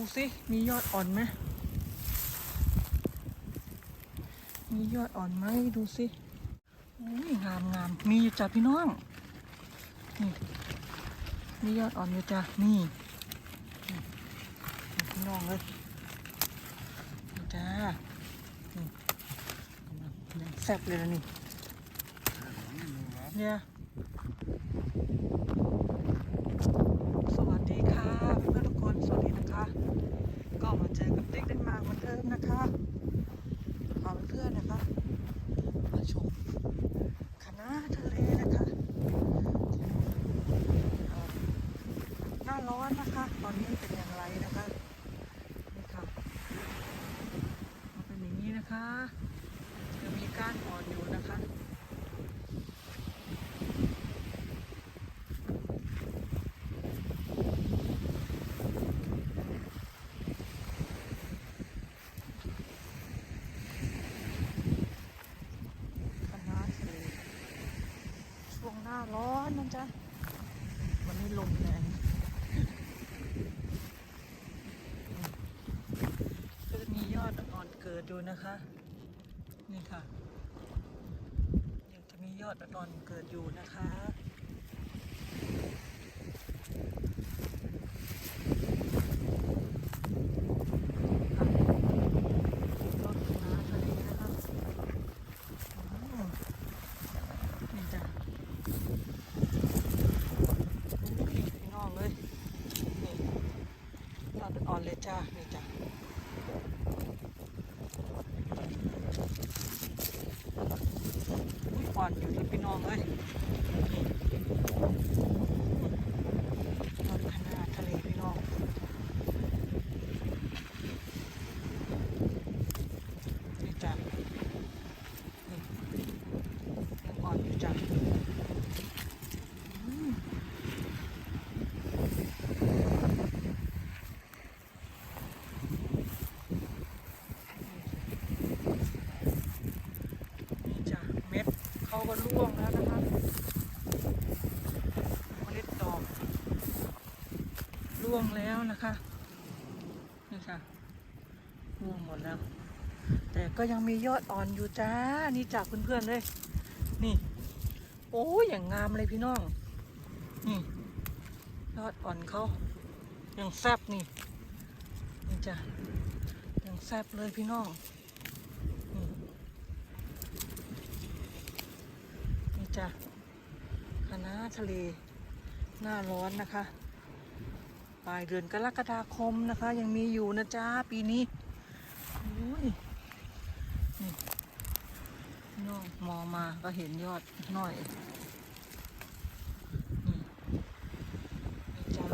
ดูสิ มียอดอ่อนไหมมียอดอ่อนไหมดูสิอุ้ยงามงามมีอยู่จ้ะพี่น้อง นี่ มียอดอ่อนอยู่จ้ะนี่นพี่น้องเลยจ้ายังแซ่บเลยนะนี่เนี่ย สวัสดีค่ะเพื่อนๆทุก คนสวัสดีนะคะ ก็มาเจอกับติ๊กเดนมาร์กเหมือนเดิมนะคะพาเพื่อนๆนะคะ มาชมคณะทะเลนะคะเอ่อหน้าร้อนนะคะ ตอนนี้เป็นอย่างไรนะคะ นี่ค่ะมันเป็นอย่างนี้นะคะยังมีก้านอ่อนอยู่นะคะ คณะทะเลช่วงหน้าร้ อนนะจ๊ะ วันนี้ลมแรงก็จะมียอดอ่อนเกิดอยู่นะคะ นี่ค่ะยังจะมียอดอ่อนเกิดอยู่นะคะค่ะยอดคณะทะเลนะคะ อืมนี่จ้ะนี่พี่น้องเลย นี่ยอดอ่อนเลยจ้า นี่จ้ะอุ้ยอ่อน อยู่ที่พี่น้องเลยนี่ยอดคณะทะเลพี่น้อง นี่จ้ะนี่ ยังอ่อนอยู่จ้ะอืมนี่จ้ะเม็ดเขา ก็ร่วงแล้วนะคะเมล็ดดอกร่วงแล้วนะคะนี่ค่ะร่วงหมดแล้ว แต่ก็ยังมียอดอ่อนอยู่จ้า นี่จากเพื่อนๆเลย นี่ โอ้ยอย่างงามเลยพี่น้อง นี่ยอดอ่อนเขายังแซบนี่นี่จ้ะยังแซบเลยพี่น้อง นี่ นี่ จ้ะคณะทะเล หน้าร้อนนะคะ ปลายเดือนกรกฎาคมนะคะ ยังมีอยู่นะจ้าปีนี้อุ้ยนี่นอกมองมาก็เห็นยอดหน่อย นี่นี่จ้า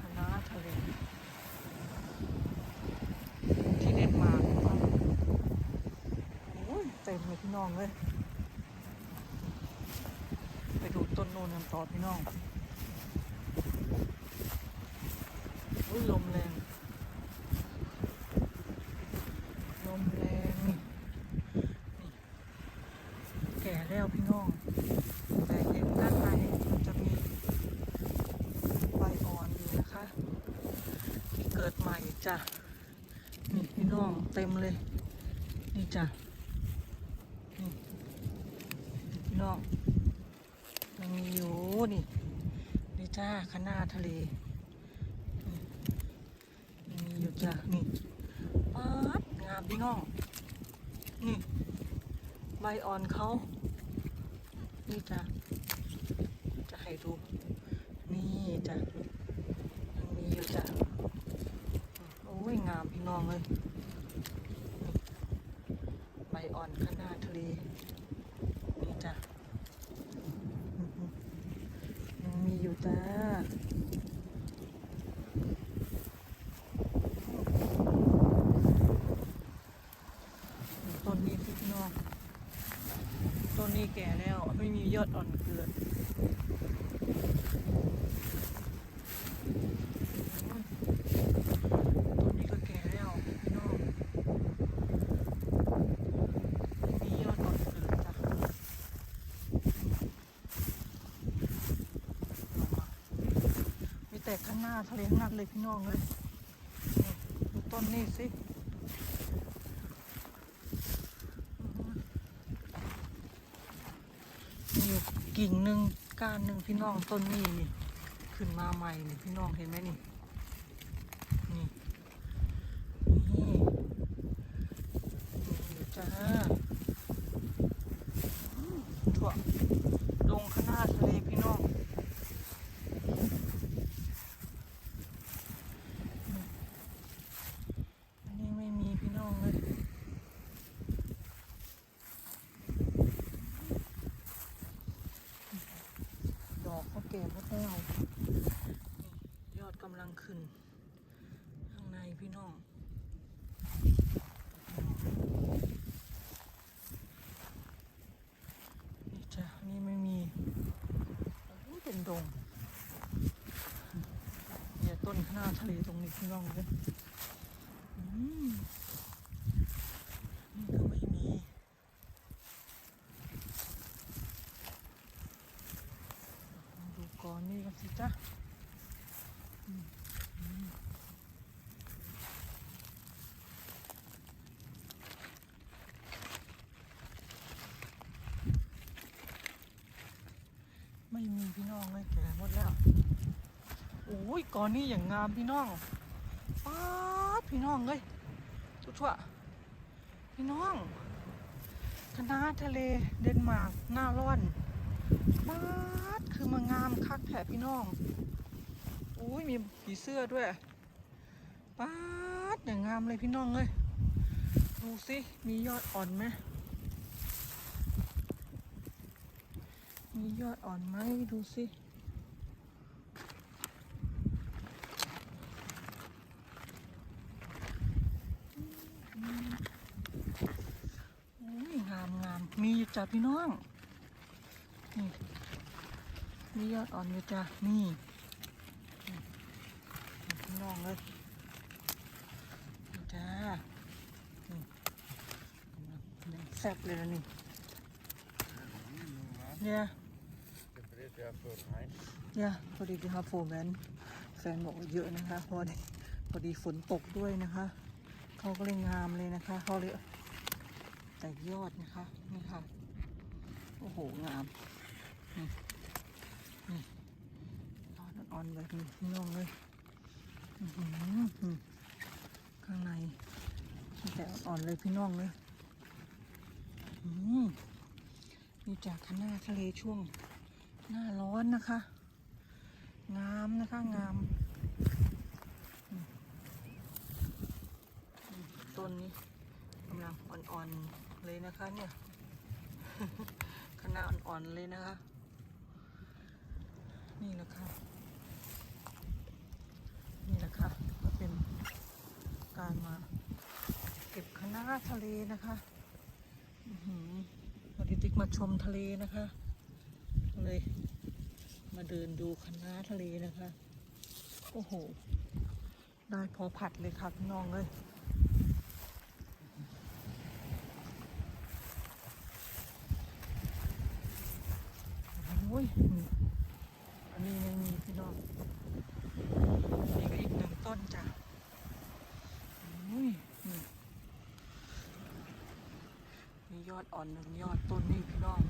คณะทะเล ที่เด็ดมาร์กนะคะโอ้ยเต็มเลยพี่น้ องเลยไปดูต้นโนนกันต่อพี่น้องอุ้ยลมแรง ลมแรงนี่แก่แล้วพี่น้อง แต่ยังด้านในมันจะมีใบอ่อนอยู่นะคะ ที่เกิดใหม่จ้ะนี่พี่น้องเต็มเลย นี่จ้ะ นี่พี่น้องยัง มีอยู่นี่นี่จ้าคณะทะเลยังมีอยู่จ้ะนี่ป๊าดงามพี่น้องนี่ใบอ่อนเขานี่จ้ะจะให้ดูนี่จ้ะยังมีอยู่จ้ะโอ้ยงามพี่น้องเลยใบอ่อนข้างหน้าทะเล นี่จ้ะอื้อหือยังมีอยู่จ้า ต้นนี้พี่น้องต้นนี้แก่แล้วไม่ ก่อนเกิดต้นนี้ก็แก่แล้วพี่น้องมียอดอ่อนเกิดจ้ะมีแต่ข้างหน้าทะเลทั้งนั้นเลยพี่น้องเลยดูต้นนี่สิมี อยู่กิ่งหนึ่งก้านหนึ่งพี่น้องต้นนี้นี่ ขึ้นมาใหม่นี่พี่น้องเห็นไหมนี่นี่ นี่เดี๋ยวจ้าอืมถั่วลงข้างหน้าทะเลพี่น้อง อันนี้ไม่มีพี่น้องเลย ดอกเขาแก่หมดแล้วนี่ยอดกำลังขึ้นข้างในพี่น้องนี่จ้ะนี่ไม่มีโอ้นเป็นดงเนี่ยต้นข้างหน้าทะเลตรงนี้พี่น้องเลยอืมนี่ก็ไม่มี มาดูก่อนนี่กันสิจ๊ะอืมอืม ไม่มีพี่น้องเลยแก่หมดแล้วโอ้ยก่อนนี้อย่างงามพี่น้องป๊าดพี่น้องเลยทุกทั่วพี่น้องคณะทะเลเดนมาร์กหน้าร้อนบาดคือมางามคักแถบพี่น้องโอ้ยมีผีเสื้อด้วยบาดอย่างงามเลยพี่น้องเลยดูสิมียอดอ่อนไหม มียอดอ่อนไหมดูสิอุ้ยงามงามมีอยู่จ้ะพี่น้อง นี่ มียอดอ่อนอยู่จ้ะนี่พี่น้องเลยจ้าแซ่บเลยนะนี่เนี่ย เนี่ยพอดีดูครับโฟร์แมนแฟนบอกเยอะนะคะพอดีพอดีฝนตกด้วยนะคะเขาก็เลยงามเลยนะคะเขาเลยแต่ยอดนะคะนี่ค่ะโอ้โหงามนี่นี่ยอดอ่อนๆแบบนี้พี่น้องเลยข้างในแต่อ่อนๆเลยพี่น้องเลยมนี่จากข้างหน้าทะเลช่วง หน้าร้อนนะคะ งามนะคะงามต้นนี้กำลังอ่อนๆเลยนะคะเนี่ยขนาดอ่อนๆเลยนะคะ นี่แหละค่ะ นี่แหละค่ะก็เป็นการมาเก็บคณะน้าทะเลนะคะอือหือวันนี้ติ๊กมาชมทะเลนะคะ เลย มาเดินดูคณะน้าทะเลนะคะ โอ้โห ได้พอผัดเลยค่ะพี่น้องเลยโอ้ยอันนี้ไม่มีพี่น้องนี่ก็อีกหนึ่งต้นจ้ะโอ้ยนี่มียอดอ่อนหนึ่งยอดต้นนี่พี่น้อง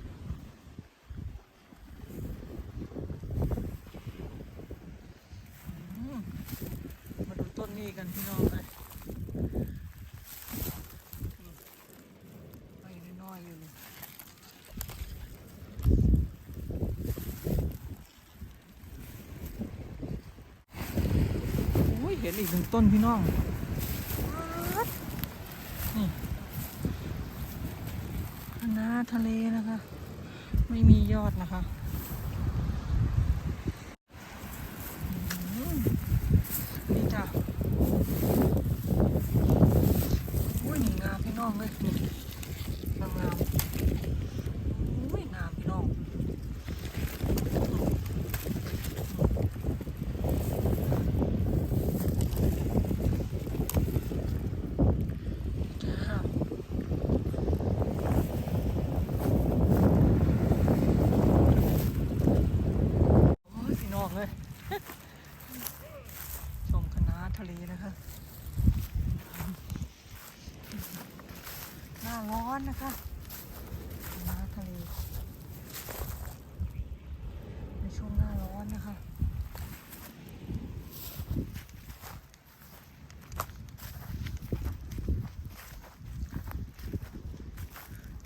อืมมาดูต้ นนี้กันพี่น้องเลยนี่ใบน้อยอยู่เห็นอีกหนึ่งต้นพี่น้อง นี่คณะทะเลนะคะ ไม่มียอดนะคะอืมนี่จ้ะอุ้ยนี่งามพี่น้องเลยนี่งามงามอุ้ยงามพี่น้อง จ้า ชมคณะทะเลนะคะ หน้าร้อนนะคะคณะทะเล ใน ช่วงหน้าร้อนนะคะ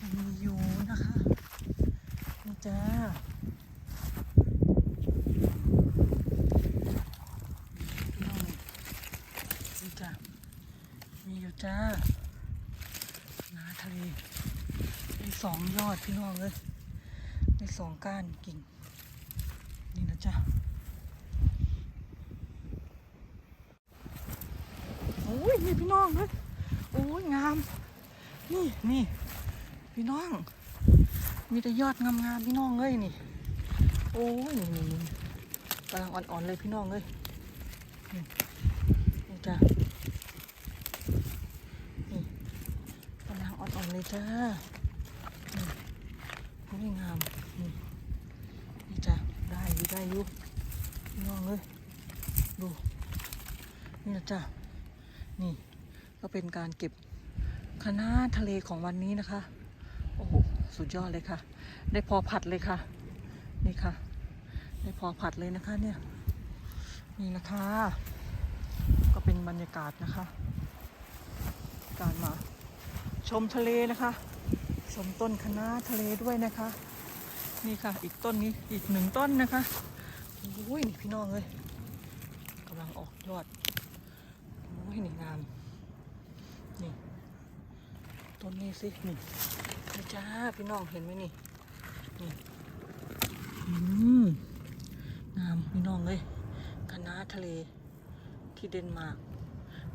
ยังมีอยู่นะคะนี่จ้ามีจ้ามีอยู่จ้านาทะเลมีสองยอดพี่น้องเลยมีสองก้านกิ่ง จ้าโอ้ยนี่พี่น้องเลยโอ้ยงาม นี่นี่พี่น้อง มีแต่ยอดงามๆพี่น้องเลยนี่ โอ้ยนี่นี่กำลังอ่อนๆเลยพี่น้องเลยนี่นี่จ้านี่กำลังอ่อนๆเลยจ้านี่โอ้ยงาม อยู่ได้อยู่น้องเลยดู นี่นะจ้านี่ก็เป็นการเก็บคณะทะเลของวันนี้นะคะ โอ้โห สุดยอดเลยค่ะ ได้พอผัดเลยค่ะ นี่ค่ะ ได้พอผัดเลยนะคะเนี่ย นี่นะคะ ก็เป็นบรรยากาศนะคะ การมาชมทะเลนะคะ ชมต้นคณะทะเลด้วยนะคะ นี่ค่ะ อีกต้นนี้อีกหนึ่งต้นนะคะโอ้ยนี่พี่น้องเลยกำลังออกยอดโอ้ยนี่งามนี่ต้นนี้สินี่นี่จ้าพี่น้องเห็นไหมนี่นี่อืมงามพี่น้องเลยคณะทะเลที่เดนมาร์ก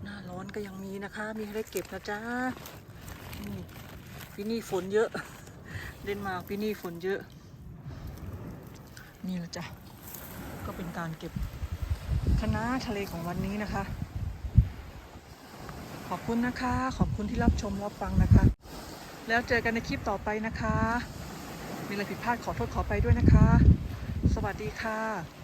หน้าร้อนก็ยังมีนะคะ มีให้ได้เก็บนะจ้านี่ปีนี้ฝนเยอะ เดนมาร์กปีนี้ฝนเยอะ นี่ละจ้ะ ก็เป็นการเก็บคณะทะเลของวันนี้นะคะ ขอบคุณนะคะ ขอบคุณที่รับชมรับฟังนะคะ แล้วเจอกันในคลิปต่อไปนะคะ มีอะไรผิดพลาดขอโทษขอไปด้วยนะคะ สวัสดีค่ะ